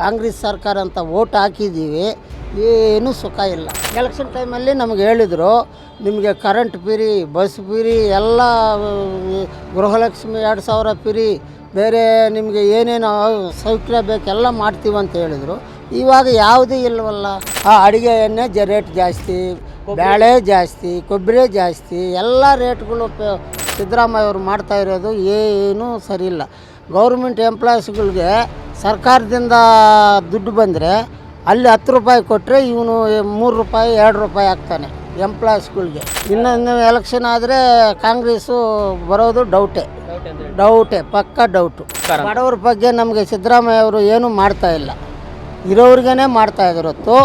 ಕಾಂಗ್ರೆಸ್ ಸರ್ಕಾರ ಅಂತ ಓಟ್ ಹಾಕಿದ್ದೀವಿ ಏನೂ ಸುಖ ಇಲ್ಲ. ಎಲೆಕ್ಷನ್ ಟೈಮಲ್ಲಿ ನಮಗೆ ಹೇಳಿದರು ನಿಮಗೆ ಕರೆಂಟ್ ಫ್ರೀ ಬಸ್ ಫ್ರೀ ಎಲ್ಲ ಗೃಹಲಕ್ಷ್ಮಿ ಎರಡು ಸಾವಿರ ಫ್ರೀ ಬೇರೆ ನಿಮಗೆ ಏನೇನು ಸೌಕರ್ಯ ಬೇಕೆಲ್ಲ ಮಾಡ್ತೀವಿ ಅಂತ ಹೇಳಿದರು. ಇವಾಗ ಯಾವುದೂ ಇಲ್ಲವಲ್ಲ ಆ ಅಡುಗೆ ಎಣ್ಣೆ ಜ ರೇಟ್ ಜಾಸ್ತಿ ಬೇಳೆ ಜಾಸ್ತಿ ಕೊಬ್ಬರಿ ಜಾಸ್ತಿ ಎಲ್ಲ ರೇಟ್ಗಳು ಸಿದ್ದರಾಮಯ್ಯ ಅವರು ಮಾಡ್ತಾ ಇರೋದು ಏನೂ ಸರಿ ಇಲ್ಲ. ಗೌರ್ಮೆಂಟ್ ಎಂಪ್ಲಾಯೀಸ್ಗಳಿಗೆ ಸರ್ಕಾರದಿಂದ ದುಡ್ಡು ಬಂದರೆ ಅಲ್ಲಿ ಹತ್ತು ರೂಪಾಯಿ ಕೊಟ್ಟರೆ ಇವನು ಮೂರು ರೂಪಾಯಿ ಎರಡು ರೂಪಾಯಿ ಹಾಕ್ತಾನೆ ಎಂಪ್ಲಾಯ್ಸ್ಗಳಿಗೆ. ಇನ್ನೊಂದು ಎಲೆಕ್ಷನ್ ಆದರೆ ಕಾಂಗ್ರೆಸ್ಸು ಬರೋದು ಡೌಟೇ. ಡೌಟ್ ಪಕ್ಕ ಡೌಟು. ಬಡವ್ರ ಬಗ್ಗೆ ನಮಗೆ ಸಿದ್ದರಾಮಯ್ಯ ಅವರು ಏನೂ ಮಾಡ್ತಾ ಇಲ್ಲ. ಇರೋರಿಗೇ ಮಾಡ್ತಾ ಇದ್ದಾರೆ ಹೊತ್ತು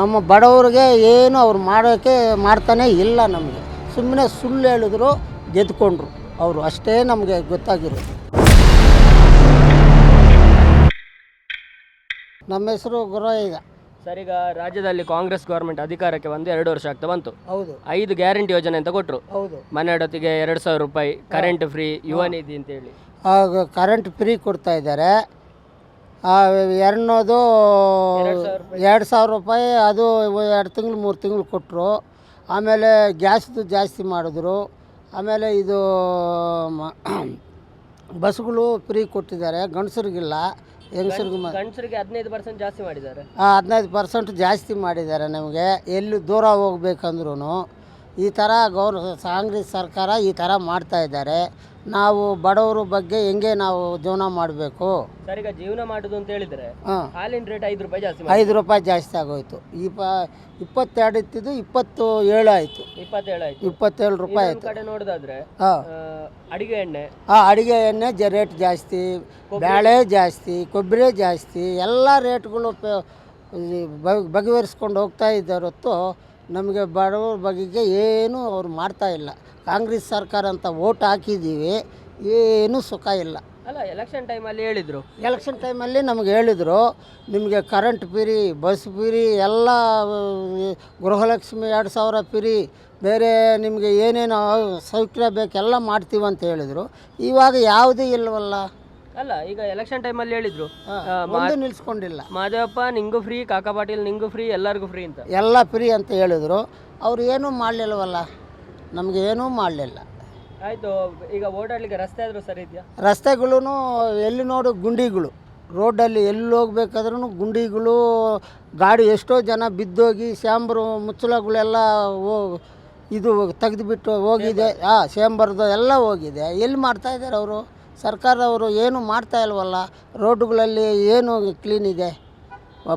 ನಮ್ಮ ಬಡವ್ರಿಗೆ ಏನು ಅವ್ರು ಮಾಡೋಕ್ಕೆ ಮಾಡ್ತಾನೆ ಇಲ್ಲ ನಮಗೆ. ಸುಮ್ಮನೆ ಸುಳ್ಳು ಹೇಳಿದ್ರು ಗೆದ್ಕೊಂಡ್ರು. ಅವರು ಅಷ್ಟೇ ನಮಗೆ ಗೊತ್ತಾಗಿರೋದು. ನಮ್ಮ ಹೆಸರು ಗುರಯ್ಯ ಸರ್ ಈಗ ರಾಜ್ಯದಲ್ಲಿ ಕಾಂಗ್ರೆಸ್ ಗೌರ್ಮೆಂಟ್ ಅಧಿಕಾರಕ್ಕೆ ಬಂದು ಎರಡು ವರ್ಷ ಆಗ್ತಾ ಬಂತು. ಹೌದು. ಐದು ಗ್ಯಾರಂಟಿ ಯೋಜನೆ ಅಂತ ಕೊಟ್ಟರು ಹೌದು. ಅಡತಿಗೆ ಎರಡು ಸಾವಿರ ರೂಪಾಯಿ ಕರೆಂಟ್ ಫ್ರೀ ಯುವ ನಿಧಿ ಅಂತೇಳಿ ಆಗ ಕರೆಂಟ್ ಫ್ರೀ ಕೊಡ್ತಾ ಇದ್ದಾರೆ. ಎರಡನೋದು ಎರಡು ಸಾವಿರ ರೂಪಾಯಿ. ಅದು ಎರಡು ತಿಂಗಳು ಮೂರು ತಿಂಗಳು ಕೊಟ್ಟರು ಆಮೇಲೆ ಗ್ಯಾಸ್ದು ಜಾಸ್ತಿ ಮಾಡಿದ್ರು. ಆಮೇಲೆ ಇದು ಮ- ಬಸ್ಗಳು ಫ್ರೀ ಕೊಟ್ಟಿದ್ದಾರೆ. ಗಂಡಸರಿಗಿಲ್ಲ. ಹೆಂಗಸರಿಗೆ ಮ ಗಂಡಸರಿಗೆ ಹದಿನೈದು ಪರ್ಸೆಂಟ್ ಜಾಸ್ತಿ ಮಾಡಿದ್ದಾರೆ. ಹದಿನೈದು ಪರ್ಸೆಂಟ್ ಜಾಸ್ತಿ ಮಾಡಿದ್ದಾರೆ ನಮಗೆ. ಎಲ್ಲಿ ದೂರ ಹೋಗ್ಬೇಕಂದ್ರೂ ಈ ಥರ ಗೌರ್ ಕಾಂಗ್ರೆಸ್ ಸರ್ಕಾರ ಈ ಥರ ಮಾಡ್ತಾ ಇದ್ದಾರೆ. ನಾವು ಬಡವರ ಬಗ್ಗೆ ಹೆಂಗೆ ನಾವು ಜೀವನ ಮಾಡಬೇಕು? ಸರ್ ಈಗ ಜೀವನ ಮಾಡುದು ಅಂತ ಹೇಳಿದ್ರೆ ಹಾಂ. ಹಾಲಿನ ರೇಟ್ ಐದು ರೂಪಾಯಿ ಜಾಸ್ತಿ ಮಾಡಿ ಐದು ರೂಪಾಯಿ ಜಾಸ್ತಿ ಆಗೋಯ್ತು. ಈ ಪ ಇಪ್ಪತ್ತೆರಡು ಇತ್ತಿದ್ದು ಇಪ್ಪತ್ತು ಏಳು ಆಯಿತು. ಇಪ್ಪತ್ತೇಳು ಆಯ್ತು. ಇಪ್ಪತ್ತೇಳು ರೂಪಾಯಿ ಆಯ್ತು ಆಯಿತು. ಕಡೆ ನೋಡೋದಾದ್ರೆ ಹಾಂ. ಆ, ಅಡಿಗೆ ಎಣ್ಣೆ. ಆ ಅಡುಗೆ ಎಣ್ಣೆ ಜ ರೇಟ್ ಜಾಸ್ತಿ. ಬೇಳೆ ಜಾಸ್ತಿ ಕೊಬ್ಬರಿ ಜಾಸ್ತಿ. ಎಲ್ಲ ರೇಟ್ಗಳು ಪ- ಈ ಬಗೆ ಬಗೆಹರಿಸ್ಕೊಂಡು ಹೋಗ್ತಾ ಇದ್ದಾರೆ ಹೊತ್ತು ನಮಗೆ ಬಡವರ ಬಗೆಗೆ ಏನೂ ಅವ್ರು ಮಾಡ್ತಾ ಇಲ್ಲ. ಕಾಂಗ್ರೆಸ್ ಸರ್ಕಾರ ಅಂತ ಓಟ್ ಹಾಕಿದ್ದೀವಿ ಏನೂ ಸುಖ ಇಲ್ಲ. ಅಲ್ಲ ಎಲೆಕ್ಷನ್ ಟೈಮಲ್ಲಿ ಹೇಳಿದರು. ಎಲೆಕ್ಷನ್ ಟೈಮಲ್ಲಿ ನಮಗೆ ಹೇಳಿದರು ನಿಮಗೆ ಕರೆಂಟ್ ಫ್ರೀ ಬಸ್ ಫ್ರೀ ಎಲ್ಲ ಗೃಹಲಕ್ಷ್ಮಿ ಎರಡು ಸಾವಿರ ಫ್ರೀ ಬೇರೆ ನಿಮಗೆ ಏನೇನು ಸೌಕರ್ಯ ಬೇಕೆಲ್ಲ ಮಾಡ್ತೀವಿ ಅಂತ ಹೇಳಿದರು. ಇವಾಗ ಯಾವುದೂ ಇಲ್ವಲ್ಲ? ಅಲ್ಲ ಈಗ ಎಲೆಕ್ಷನ್ ಟೈಮಲ್ಲಿ ಹೇಳಿದ್ರು. ಒಂದು ನಿಲ್ಸ್ಕೊಂಡಿಲ್ಲ. ಮಾದೇವಪ್ಪ ನಿಂಗೂ ಫ್ರೀ ಕಾಕಾ ಪಾಟೀಲ್ ನಿಂಗೂ ಫ್ರೀ ಎಲ್ಲರಿಗೂ ಫ್ರೀ ಅಂತ. ಎಲ್ಲ ಫ್ರೀ ಅಂತ ಹೇಳಿದ್ರು. ಅವ್ರು ಏನೂ ಮಾಡಲಿಲ್ಲವಲ್ಲ ನಮಗೆ ಏನೂ ಮಾಡಲಿಲ್ಲ. ಆಯ್ತು ಈಗ ಓಡಾಡ್ಲಿಕ್ಕೆ ರಸ್ತೆ ಆದ್ರೂ ಸರಿ ಇದೆಯಾ? ರಸ್ತೆಗಳೂ ಎಲ್ಲಿ ನೋಡು ಗುಂಡಿಗಳು. ರೋಡಲ್ಲಿ ಎಲ್ಲಿ ಹೋಗ್ಬೇಕಾದ್ರೂ ಗುಂಡಿಗಳು ಗಾಡಿ ಎಷ್ಟೋ ಜನ ಬಿದ್ದೋಗಿ ಸ್ಯಾಂಬರು ಮುಚ್ಚಳಗಳೆಲ್ಲ ಇದು ತೆಗೆದುಬಿಟ್ಟು ಹೋಗಿದೆ. ಹಾಂ ಸೇಂಬರ್ದು ಎಲ್ಲ ಹೋಗಿದೆ. ಎಲ್ಲಿ ಮಾಡ್ತಾ ಇದ್ದಾರೆ ಅವರು? ಸರ್ಕಾರದವರು ಏನು ಮಾಡ್ತಾ ಇಲ್ವಲ್ಲ ರೋಡುಗಳಲ್ಲಿ ಏನು ಕ್ಲೀನ್ ಇದೆ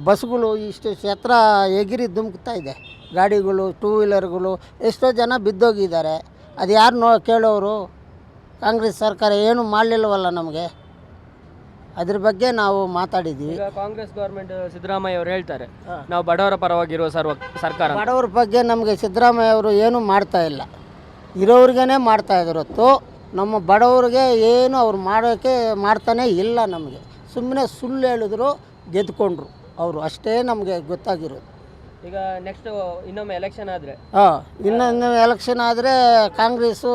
ಬಸ್ಗಳು ಇಷ್ಟು ಎತ್ತರ ಎಗಿರಿ ಧುಮುಕ್ತಾ ಇದೆ ಗಾಡಿಗಳು ಟೂ ವೀಲರ್ಗಳು ಎಷ್ಟೋ ಜನ ಬಿದ್ದೋಗಿದ್ದಾರೆ. ಅದು ಯಾರು ನೋ ಕೇಳೋರು? ಕಾಂಗ್ರೆಸ್ ಸರ್ಕಾರ ಏನು ಮಾಡಲಿಲ್ಲವಲ್ಲ ನಮಗೆ? ಅದ್ರ ಬಗ್ಗೆ ನಾವು ಮಾತಾಡಿದ್ದೀವಿ ಕಾಂಗ್ರೆಸ್ ಗೌರ್ಮೆಂಟ್ ಸಿದ್ದರಾಮಯ್ಯ ಅವರು ಹೇಳ್ತಾರೆ ನಾವು ಬಡವರ ಪರವಾಗಿರುವ ಸರ್ವ ಸರ್ಕಾರ. ಬಡವ್ರ ಬಗ್ಗೆ ನಮಗೆ ಸಿದ್ದರಾಮಯ್ಯ ಅವರು ಏನೂ ಮಾಡ್ತಾ ಇಲ್ಲ. ಇರೋರಿಗೇ ಮಾಡ್ತಾ ಇದ್ರು ಹೊತ್ತು. ನಮ್ಮ ಬಡವ್ರಿಗೆ ಏನು ಅವ್ರು ಮಾಡೋಕ್ಕೆ ಮಾಡ್ತಾನೆ ಇಲ್ಲ ನಮಗೆ. ಸುಮ್ಮನೆ ಸುಳ್ಳು ಹೇಳಿದ್ರು ಗೆದ್ಕೊಂಡ್ರು ಅವರು. ಅಷ್ಟೇ ನಮಗೆ ಗೊತ್ತಾಗಿರೋದು. ಈಗ ನೆಕ್ಸ್ಟ್ ಇನ್ನೊಮ್ಮೆ ಎಲೆಕ್ಷನ್ ಆದರೆ? ಹಾಂ ಇನ್ನೊಂದು ಎಲೆಕ್ಷನ್ ಆದರೆ ಕಾಂಗ್ರೆಸ್ಸು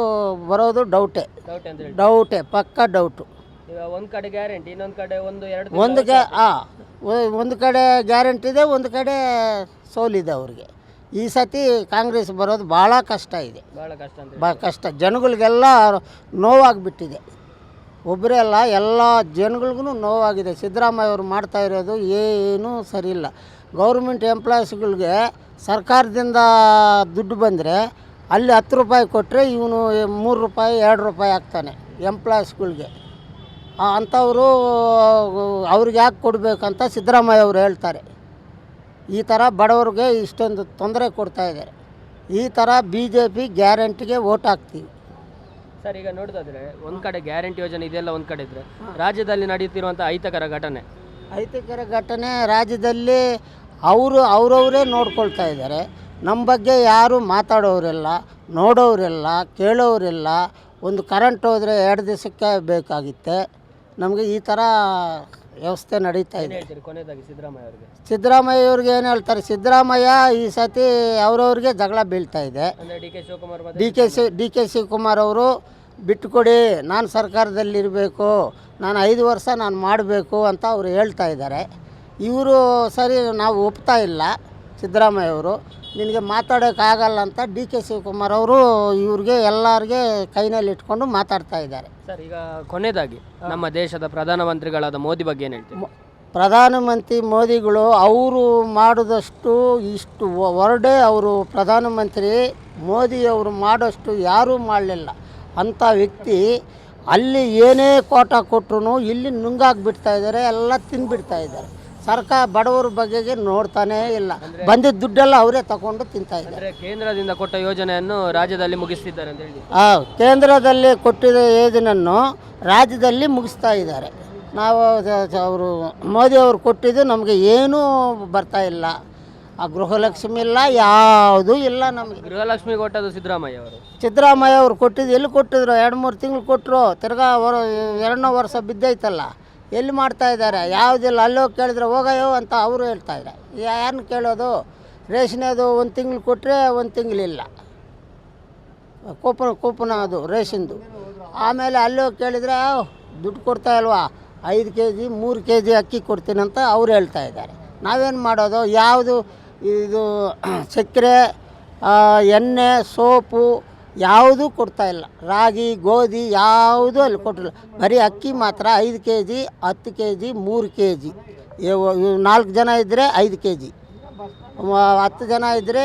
ಬರೋದು ಡೌಟೇ ಡೌಟ್ ಅಂತ ಹೇಳಿ ಡೌಟೇ ಪಕ್ಕ ಡೌಟು ಈಗ ಒಂದು ಕಡೆ ಗ್ಯಾರಂಟಿ ಇನ್ನೊಂದು ಕಡೆ ಒಂದು ಎರಡು ಒಂದು ಗ್ಯಾ ಹಾಂ ಒಂದು ಕಡೆ ಗ್ಯಾರಂಟಿ ಇದೆ ಒಂದು ಕಡೆ ಸೋಲಿದೆ ಅವ್ರಿಗೆ. ಈ ಸತಿ ಕಾಂಗ್ರೆಸ್ ಬರೋದು ಭಾಳ ಕಷ್ಟ ಇದೆ. ಬಹಳ ಕಷ್ಟ ಅಂತ. ಭಾಳ ಕಷ್ಟ. ಜನಗಳಿಗೆಲ್ಲ ನೋವಾಗಿಬಿಟ್ಟಿದೆ. ಒಬ್ಬರೇ ಅಲ್ಲ ಎಲ್ಲ ಜನಗಳಿಗೂ ನೋವಾಗಿದೆ. ಸಿದ್ದರಾಮಯ್ಯ ಅವರು ಮಾಡ್ತಾ ಇರೋದು ಏನೂ ಸರಿಯಿಲ್ಲ. ಇಲ್ಲ ಗೌರ್ಮೆಂಟ್ ಎಂಪ್ಲಾಯೀಸ್ಗಳಿಗೆ ಸರ್ಕಾರದಿಂದ ದುಡ್ಡು ಬಂದರೆ ಅಲ್ಲಿ ಹತ್ತು ರೂಪಾಯಿ ಕೊಟ್ಟರೆ ಇವನು ಮೂರು ರೂಪಾಯಿ ಎರಡು ರೂಪಾಯಿ ಹಾಕ್ತಾನೆ ಎಂಪ್ಲಾಯೀಸ್ಗಳಿಗೆ. ಅಂಥವರು ಅವ್ರಿಗೆ ಯಾಕೆ ಕೊಡಬೇಕಂತ ಸಿದ್ದರಾಮಯ್ಯ ಅವರು ಹೇಳ್ತಾರೆ. ಈ ಥರ ಬಡವ್ರಿಗೆ ಇಷ್ಟೊಂದು ತೊಂದರೆ ಕೊಡ್ತಾ ಇದ್ದಾರೆ. ಈ ಥರ ಬಿ ಜೆ ಪಿ ಗ್ಯಾರಂಟಿಗೆ ಓಟ್ ಹಾಕ್ತೀವಿ. ಸರ್ ಈಗ ನೋಡೋದಾದ್ರೆ ಒಂದು ಕಡೆ ಗ್ಯಾರಂಟಿ ಯೋಜನೆ ಇದೆಲ್ಲ ಒಂದು ಕಡೆ ಇದ್ದರೆ ರಾಜ್ಯದಲ್ಲಿ ನಡೆಯುತ್ತಿರುವಂಥ ಅಹಿತಕರ ಘಟನೆ. ಅಹಿತಕರ ಘಟನೆ ರಾಜ್ಯದಲ್ಲಿ ಅವರು ಅವರವರೇ ನೋಡ್ಕೊಳ್ತಾ ಇದ್ದಾರೆ. ನಮ್ಮ ಬಗ್ಗೆ ಯಾರು ಮಾತಾಡೋರೆಲ್ಲ ನೋಡೋರೆಲ್ಲ ಕೇಳೋರೆಲ್ಲ ಒಂದು ಕರೆಂಟ್ ಹೋದರೆ ಎರಡು ದಿವಸಕ್ಕೆ ಬೇಕಾಗಿತ್ತೆ. ನಮಗೆ ಈ ಥರ ವ್ಯವಸ್ಥೆ ನಡೀತಾ ಇದೆ. ಹೇಳ್ತೀರಿ ಕೊನೆಯದಾಗಿ ಸಿದ್ದರಾಮಯ್ಯ ಅವರಿಗೆ? ಸಿದ್ದರಾಮಯ್ಯ ಏನು ಹೇಳ್ತಾರೆ ಸಿದ್ದರಾಮಯ್ಯ ಈ ಸತಿ ಅವರವ್ರಿಗೆ ಜಗಳ ಬೀಳ್ತಾ ಇದೆ. ಅಂದ್ರೆ ಡಿ ಕೆ ಶಿವಕುಮಾರ್ ಮತ್ತೆ D K C D K Shivakumar ಅವರು ಬಿಟ್ಟುಕೊಡಿ ನಾನು ಸರ್ಕಾರದಲ್ಲಿರಬೇಕು ನಾನು ಐದು ವರ್ಷ ನಾನು ಮಾಡಬೇಕು ಅಂತ ಅವರು ಹೇಳ್ತಾ ಇದ್ದಾರೆ. ಇವರು ಸರಿ ನಾವು ಒಪ್ತಾ ಇಲ್ಲ ಸಿದ್ದರಾಮಯ್ಯವರು ನಿನಗೆ ಮಾತಾಡೋಕ್ಕಾಗಲ್ಲ ಅಂತ ಡಿ ಕೆ ಶಿವಕುಮಾರ್ ಅವರು ಇವ್ರಿಗೆ ಎಲ್ಲರಿಗೆ ಕೈನಲ್ಲಿ ಇಟ್ಕೊಂಡು ಮಾತಾಡ್ತಾ ಇದ್ದಾರೆ. ಸರ್ ಈಗ ಕೊನೆಯದಾಗಿ ನಮ್ಮ ದೇಶದ ಪ್ರಧಾನಮಂತ್ರಿಗಳಾದ ಮೋದಿ ಬಗ್ಗೆ ಏನು ಹೇಳ್ತೀವಿ ಪ್ರಧಾನಮಂತ್ರಿ ಮೋದಿಗಳು ಅವರು ಮಾಡಿದಷ್ಟು ಇಷ್ಟು ಹೊರಡೆ ಅವರು ಪ್ರಧಾನಮಂತ್ರಿ ಮೋದಿಯವರು ಮಾಡೋಷ್ಟು ಯಾರೂ ಮಾಡಲಿಲ್ಲ. ಅಂಥ ವ್ಯಕ್ತಿ ಅಲ್ಲಿ ಏನೇ ಕೋಟ ಕೊಟ್ಟರು ಇಲ್ಲಿ ನುಂಗಾಕ್ಬಿಡ್ತಾ ಇದ್ದಾರೆ ಎಲ್ಲ ತಿಂದುಬಿಡ್ತಾ ಇದ್ದಾರೆ. ಸರ್ಕಾರ ಬಡವರ ಬಗೆಗೆ ನೋಡ್ತಾನೇ ಇಲ್ಲ. ಬಂದಿದ್ದ ದುಡ್ಡೆಲ್ಲ ಅವರೇ ತಗೊಂಡು ತಿಂತಾ ಇದ್ದಾರೆ. ಅಂದರೆ ಕೇಂದ್ರದಿಂದ ಕೊಟ್ಟ ಯೋಜನೆಯನ್ನು ರಾಜ್ಯದಲ್ಲಿ ಮುಗಿಸ್ತಿದ್ದಾರೆ ಅಂತ ಹೇಳಿ. ಆ, ಕೇಂದ್ರದಲ್ಲಿ ಕೊಟ್ಟಿದ್ದ ಯೋಜನೆಯನ್ನು ರಾಜ್ಯದಲ್ಲಿ ಮುಗಿಸ್ತಾ ಇದ್ದಾರೆ. ನಾವು ಅವರು ಮೋದಿ ಅವರು ಕೊಟ್ಟಿದ್ದು ನಮಗೆ ಏನೂ ಬರ್ತಾ ಇಲ್ಲ. ಆ ಗೃಹಲಕ್ಷ್ಮಿ ಇಲ್ಲ ಯಾವುದೂ ಇಲ್ಲ ನಮಗೆ. ಗೃಹಲಕ್ಷ್ಮಿ ಕೊಟ್ಟದ್ದು ಸಿದ್ದರಾಮಯ್ಯ ಅವರು. ಸಿದ್ದರಾಮಯ್ಯ ಅವರು ಕೊಟ್ಟಿದ್ದು ಎಲ್ಲಿ ಕೊಟ್ಟಿದ್ರು? ಎರಡು ಮೂರು ತಿಂಗಳು ಕೊಟ್ಟರು ತಿರ್ಗಾ ಅವರು ಎರಡನೇ ವರ್ಷ ಬಿದ್ದೈತಲ್ಲ. ಎಲ್ಲಿ ಮಾಡ್ತಾ ಇದ್ದಾರೆ? ಯಾವುದಿಲ್ಲ ಅಲ್ಲೋಗಿ ಕೇಳಿದ್ರೆ ಹೋಗಯ್ಯೋ ಅಂತ ಅವರು ಹೇಳ್ತಾ ಇದ್ದಾರೆ. ಯಾರನ್ನ ಕೇಳೋದು? ರೇಷನೇದು ಒಂದು ತಿಂಗಳು ಕೊಟ್ಟರೆ ಒಂದು ತಿಂಗಳಿಲ್ಲ ಕೂಪನ್ ಕೂಪನ್ ಅದು ರೇಷನ್ದು. ಆಮೇಲೆ ಅಲ್ಲೋಗಿ ಕೇಳಿದರೆ ದುಡ್ಡು ಕೊಡ್ತಾ ಇಲ್ವಾ? ಐದು ಕೆ ಜಿ ಮೂರು ಕೆ ಜಿ ಅಕ್ಕಿ ಕೊಡ್ತೀನಂತ ಅವ್ರು ಹೇಳ್ತಾ ಇದ್ದಾರೆ. ನಾವೇನು ಮಾಡೋದು? ಯಾವುದು? ಇದು, ಸಕ್ಕರೆ ಎಣ್ಣೆ, ಸೋಪು ಯಾವುದೂ ಕೊಡ್ತಾ ಇಲ್ಲ. ರಾಗಿ ಗೋಧಿ ಯಾವುದೂ ಅಲ್ಲಿ ಕೊಟ್ಟಿಲ್ಲ. ಬರೀ ಅಕ್ಕಿ ಮಾತ್ರ ಐದು ಕೆ ಜಿ ಹತ್ತು ಕೆ ಜಿ ಮೂರು ಕೆ ಜಿ ನಾಲ್ಕು ಜನ ಇದ್ದರೆ ಐದು ಕೆ ಜಿ ಹತ್ತು ಜನ ಇದ್ದರೆ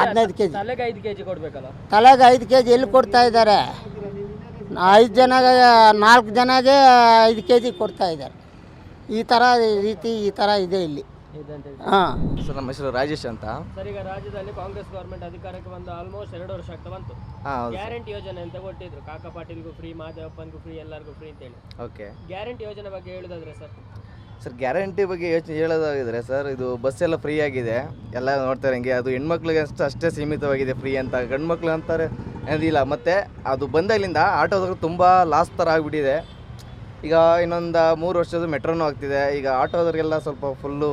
ಹದಿನೈದು ಕೆ ಜಿ ತಲೆಗೆ ಐದು ಕೆ ಜಿ ಕೊಡಬೇಕಲ್ಲ? ತಲೆಗೆ ಐದು ಕೆ ಜಿ ಎಲ್ಲಿ ಕೊಡ್ತಾ ಇದ್ದಾರೆ? ಐದು ಜನಗೆ ನಾಲ್ಕು ಜನಗೆ ಐದು ಕೆ ಜಿ ಕೊಡ್ತಾ ಇದ್ದಾರೆ. ಈ ಥರ ರೀತಿ ಈ ಥರ ಇದೆ ಇಲ್ಲಿ. ಹಾಂ. ಸರ್ ನಮ್ಮ ಹೆಸರು ರಾಜೇಶ್ ಅಂತ. ಸರ್ ಈಗ ರಾಜ್ಯದಲ್ಲಿ ಕಾಂಗ್ರೆಸ್ ಗೌರ್ಮೆಂಟ್ ಅಧಿಕಾರಕ್ಕೆ ಬಂದು ಆಲ್ಮೋಸ್ಟ್ ಎರಡು ವರ್ಷ ಆಗ್ತಾ ಬಂತು. ಹಾಂ ಹೌದು ಗ್ಯಾರಂಟಿ ಯೋಜನೆ ಅಂತ ಕೊಟ್ಟಿದ್ರು. ಕಾಕ ಪಾಟೀಲ್ಗೂ ಫ್ರೀ ಮಾದೇವಪ್ಪನಿಗೂ ಫ್ರೀ ಎಲ್ಲರಿಗೂ ಫ್ರೀ ಅಂತೇಳಿ ಓಕೆ. ಗ್ಯಾರಂಟಿ ಯೋಜನೆ ಬಗ್ಗೆ ಹೇಳೋದಾದ್ರೆ ಸರ್? ಸರ್ ಗ್ಯಾರಂಟಿ ಬಗ್ಗೆ ಯೋಚನೆ ಹೇಳೋದಾಗಿದ್ರೆ ಸರ್ ಇದು ಬಸ್ ಎಲ್ಲ ಫ್ರೀ ಆಗಿದೆ. ಎಲ್ಲ ನೋಡ್ತಾರೆ ಹಂಗೆ ಅದು ಹೆಣ್ಮಕ್ಳಿಗೆ ಅಷ್ಟು ಅಷ್ಟೇ ಸೀಮಿತವಾಗಿದೆ ಫ್ರೀ ಅಂತ. ಗಂಡು ಮಕ್ಳು ಅಂತಾರೆ ಏನಿಲ್ಲ ಮತ್ತು ಅದು ಬಂದಾಗಲಿಂದ ಆಟೋದವ್ರಿಗೆ ತುಂಬ ಲಾಸ್ ಥರ ಆಗಿಬಿಟ್ಟಿದೆ. ಈಗ ಇನ್ನೊಂದು ಮೂರು ವರ್ಷದ ಮೆಟ್ರೋನು ಆಗ್ತಿದೆ. ಈಗ ಆಟೋದವ್ರಿಗೆಲ್ಲ ಸ್ವಲ್ಪ ಫುಲ್ಲು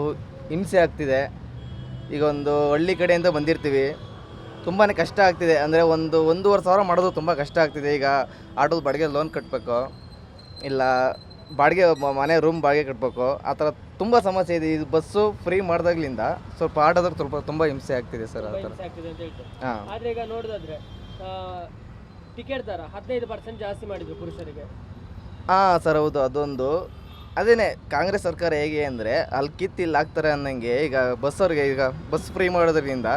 ಹಿಂಸೆ ಆಗ್ತಿದೆ. ಈಗ ಒಂದು ಹಳ್ಳಿ ಕಡೆಯಿಂದ ಬಂದಿರ್ತೀವಿ. ತುಂಬಾ ಕಷ್ಟ ಆಗ್ತಿದೆ. ಅಂದರೆ ಒಂದು ಒಂದೂವರೆ ಸಾವಿರ ಮಾಡೋದು ತುಂಬ ಕಷ್ಟ ಆಗ್ತಿದೆ. ಈಗ ಆಟೋದ ಬಾಡಿಗೆ ಲೋನ್ ಕಟ್ಟಬೇಕು ಇಲ್ಲ ಬಾಡಿಗೆ ಮನೆ ರೂಮ್ ಬಾಡಿಗೆ ಕಟ್ಟಬೇಕು ಆ ಥರ ತುಂಬ ಸಮಸ್ಯೆ ಇದೆ. ಇದು ಬಸ್ಸು ಫ್ರೀ ಮಾಡಿದಾಗ್ಲಿಂದ ಸ್ವಲ್ಪ ಆಟೋದಾಗ ಸ್ವಲ್ಪ ತುಂಬ ಹಿಂಸೆ ಆಗ್ತಿದೆ ಸರ್ ಆ ಥರ. ಹಾಂ. ಆದ್ರೆ ಈಗ ನೋಡೋದಾದ್ರೆ ಟಿಕೆಟ್ ದರ ಹದಿನೈದು ಪರ್ಸೆಂಟ್ ಜಾಸ್ತಿ ಮಾಡಿದ್ರು ಪುರುಷರಿಗೆ. ಹಾಂ ಸರ್ ಹೌದು. ಅದೊಂದು. ಅದೇನೆ ಕಾಂಗ್ರೆಸ್ ಸರ್ಕಾರ ಹೇಗೆ ಅಂದರೆ ಅಲ್ಲಿ ಕಿತ್ತು ಇಲ್ಲಿ ಹಾಕ್ತಾರೆ ಅನ್ನಂಗೆ ಈಗ ಬಸ್ಸವ್ರಿಗೆ ಈಗ ಬಸ್ ಫ್ರೀ ಮಾಡೋದ್ರಿಂದ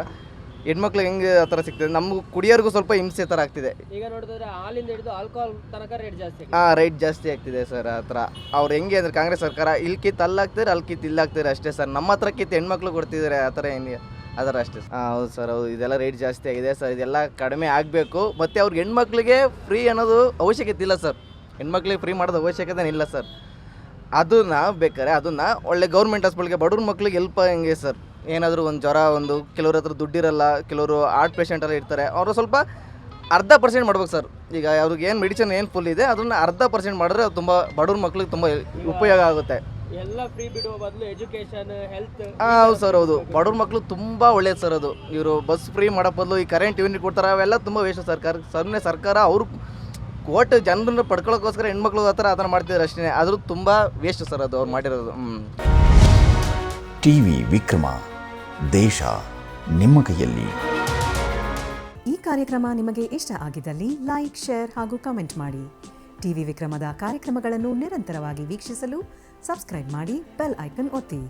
ಹೆಣ್ಮಕ್ಳಿಗೆ ಹೆಂಗೆ ಆ ಥರ ಸಿಗ್ತದೆ? ನಮಗೂ ಕುಡಿಯೋರ್ಗೂ ಸ್ವಲ್ಪ ಹಿಂಸೆ ಥರ ಆಗ್ತಿದೆ. ಈಗ ನೋಡಿದ್ರೆ ಹಾಲಿಂದ ಹಿಡಿದು ಆಲ್ಕೋಹಾಲ್ ತನಕ ರೇಟ್ ಜಾಸ್ತಿ ಆಗಿದೆ ಹಾಂ ರೈಟ್ ಜಾಸ್ತಿ ಆಗ್ತಿದೆ ಸರ್ ಆ ಥರ. ಅವ್ರು ಹೆಂಗೆ ಅಂದರೆ ಕಾಂಗ್ರೆಸ್ ಸರ್ಕಾರ ಇಲ್ಲಿ ಕಿತ್ತು ಅಲ್ಲಿ ಹಾಕ್ತಾರೆ ಅಲ್ಲಿ ಕಿತ್ತು ಇಲ್ಲಿ ಹಾಕ್ತಾರೆ ಅಷ್ಟೇ ಸರ್. ನಮ್ಮ ಹತ್ರ ಕಿತ್ತು ಹೆಣ್ಮಕ್ಳು ಕೊಡ್ತಿದ್ದಾರೆ ಆ ಥರ ಏನಿದೆ ಆ ಥರ ಅಷ್ಟೇ ಹಾಂ ಹೌದು ಸರ್ ಹೌದು. ಇದೆಲ್ಲ ರೇಟ್ ಜಾಸ್ತಿ ಆಗಿದೆ ಸರ್. ಇದೆಲ್ಲ ಕಡಿಮೆ ಆಗಬೇಕು. ಮತ್ತು ಅವ್ರಿಗೆ ಹೆಣ್ಮಕ್ಳಿಗೆ ಫ್ರೀ ಅನ್ನೋದು ಅವಶ್ಯಕತೆ ಇಲ್ಲ ಸರ್. ಹೆಣ್ಮಕ್ಳಿಗೆ ಫ್ರೀ ಮಾಡೋದು ಅವಶ್ಯಕತೆ ಇಲ್ಲ ಸರ್. ಅದನ್ನ ಬೇಕಾದ್ರೆ ಅದನ್ನ ಒಳ್ಳೆ ಗೌರ್ಮೆಂಟ್ ಹಾಸ್ಪಿಟ್ಲಿಗೆ ಬಡವ್ರ ಮಕ್ಳಿಗೆ ಹೆಲ್ಪ್ ಹೆಂಗೆ ಸರ್ ಏನಾದರೂ ಒಂದು ಜ್ವರ ಒಂದು ಕೆಲವ್ರ ಹತ್ರ ದುಡ್ಡಿರಲ್ಲ ಕೆಲವರು ಆರ್ಟ್ ಪೇಷಂಟ್ ಎಲ್ಲ ಇರ್ತಾರೆ ಅವರು ಸ್ವಲ್ಪ ಅರ್ಧ ಪರ್ಸೆಂಟ್ ಮಾಡ್ಬೇಕು ಸರ್ ಈಗ ಅವ್ರಿಗೆ ಏನು ಮೆಡಿಸಿನ್ ಏನು ಫುಲ್ ಇದೆ ಅದನ್ನ ಅರ್ಧ ಪರ್ಸೆಂಟ್ ಮಾಡಿದ್ರೆ ಅದು ತುಂಬ ಬಡವ್ರ ಮಕ್ಳಿಗೆ ತುಂಬ ಉಪಯೋಗ ಆಗುತ್ತೆ. ಎಲ್ಲ ಫ್ರೀ ಬಿಡುವ ಬದಲು ಎಜುಕೇಶನ್ ಹೆಲ್ತ್ ಹಾಂ ಹೌದು ಸರ್ ಹೌದು. ಬಡವ್ರ ಮಕ್ಳು ತುಂಬ ಒಳ್ಳೇದು ಸರ್ ಅದು. ಇವರು ಬಸ್ ಫ್ರೀ ಮಾಡೋ ಬದಲು ಈ ಕರೆಂಟ್ ಯೂನಿಟ್ ಕೊಡ್ತಾರೆ ಅವೆಲ್ಲ ತುಂಬ ವೇಸ್ಟ್ ಸರ್ಕಾರ ಸುಮ್ಮನೆ ಸರ್ಕಾರ ಅವರು ಕೋಟ್ ಜನರನ್ನ ಪಡ್ಕೊಳ್ಳೋಕ್ಕೋಸ್ಕರ ಹೆಣ್ಮಕ್ಳು ಹತ್ರ ಅದನ್ನು ಮಾಡ್ತಿದ್ದಾರೆ ಅಷ್ಟೇ ಆದರೂ ತುಂಬ ವೇಸ್ಟ್ ಸರ್ ಅದು ಅವ್ರು ಮಾಡಿರೋದು. ಟಿ ಟಿವಿ ವಿಕ್ರಮ ದೇಶ ನಿಮ್ಮ ಕೈಯಲ್ಲಿ. ಈ ಕಾರ್ಯಕ್ರಮ ನಿಮಗೆ ಇಷ್ಟ ಆಗಿದ್ದಲ್ಲಿ ಲೈಕ್ ಶೇರ್ ಹಾಗೂ ಕಮೆಂಟ್ ಮಾಡಿ. ಟಿವಿ ವಿಕ್ರಮದ ಕಾರ್ಯಕ್ರಮಗಳನ್ನು ನಿರಂತರವಾಗಿ ವೀಕ್ಷಿಸಲು ಸಬ್ಸ್ಕ್ರೈಬ್ ಮಾಡಿ ಬೆಲ್ ಐಕನ್ ಒತ್ತಿ.